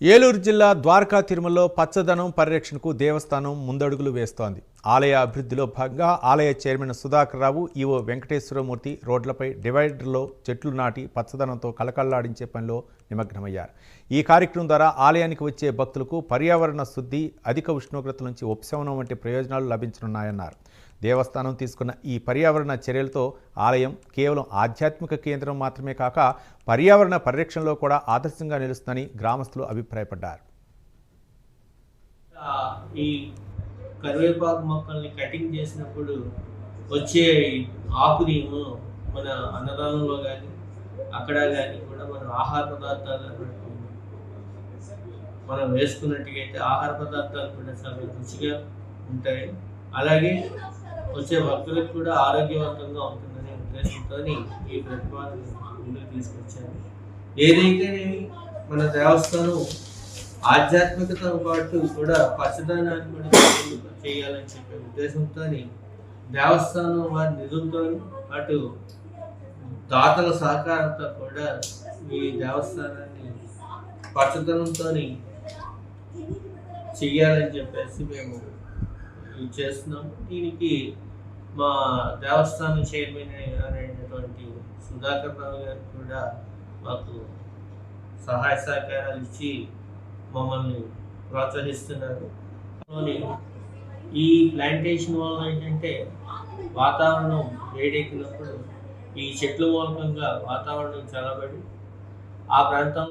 ఏలూరు జిల్లా ద్వారకా తిరుమలలో పచ్చదనం పరిరక్షణకు దేవస్థానం ముందడుగులు వేస్తోంది. ఆలయ అభివృద్ధిలో భాగంగా ఆలయ చైర్మన్ సుధాకర్ రావు ఈవో వెంకటేశ్వరమూర్తి రోడ్లపై డివైడర్లో చెట్లు నాటి పచ్చదనంతో కలకల్లాడించే పనిలో నిమగ్నమయ్యారు. ఈ కార్యక్రమం ద్వారా ఆలయానికి వచ్చే భక్తులకు పర్యావరణ శుద్ధి అధిక ఉష్ణోగ్రతల నుంచి ఉపశమనం వంటి ప్రయోజనాలు లభించనున్నాయన్నారు. దేవస్థానం తీసుకున్న ఈ పర్యావరణ చర్యలతో ఆలయం కేవలం ఆధ్యాత్మిక కేంద్రం మాత్రమే కాక పర్యావరణ పరిరక్షణలో కూడా ఆదర్శంగా నిలుస్తుందని గ్రామస్తులు అభిప్రాయపడ్డారు. ఈ కరివేపాకు మొక్కల్ని కటింగ్ చేసినప్పుడు వచ్చే ఆకుని మన అన్నదానంలో కానీ అక్కడ కానీ కూడా మన ఆహార పదార్థాలు అన్నట్టు మనం వేసుకున్నట్టుగైతే ఆహార పదార్థాలు కూడా చాలా రుచిగా ఉంటాయి. అలాగే వచ్చే భక్తులకు కూడా ఆరోగ్యవంతంగా ఉంటుందనే ఉద్దేశంతో ఈ ప్రతిపాదన ముందుకు తీసుకొచ్చాను ఏదైతేనేమి మన దేవస్థానం ఆధ్యాత్మికతో పాటు కూడా పచ్చదనాన్ని కూడా చేయాలని చెప్పే ఉద్దేశంతో దేవస్థానం వారి నిధులతో అటు దాతల సహకారంతో కూడా ఈ దేవస్థానాన్ని పచ్చదనంతో చెయ్యాలని చెప్పేసి మేము ఇది చేస్తున్నాం. దీనికి మా దేవస్థానం చైర్మన్ అయినటువంటి సుధాకర్ రావు గారు కూడా మాకు సహాయ సహకారాలు ఇచ్చి మమ్మల్ని ప్రోత్సహిస్తున్నారు. ఈ ప్లాంటేషన్ వల్ల ఏంటంటే వాతావరణం వేడెక్కినప్పుడు ఈ చెట్ల మూలకంగా వాతావరణం చల్లబడి ఆ ప్రాంతం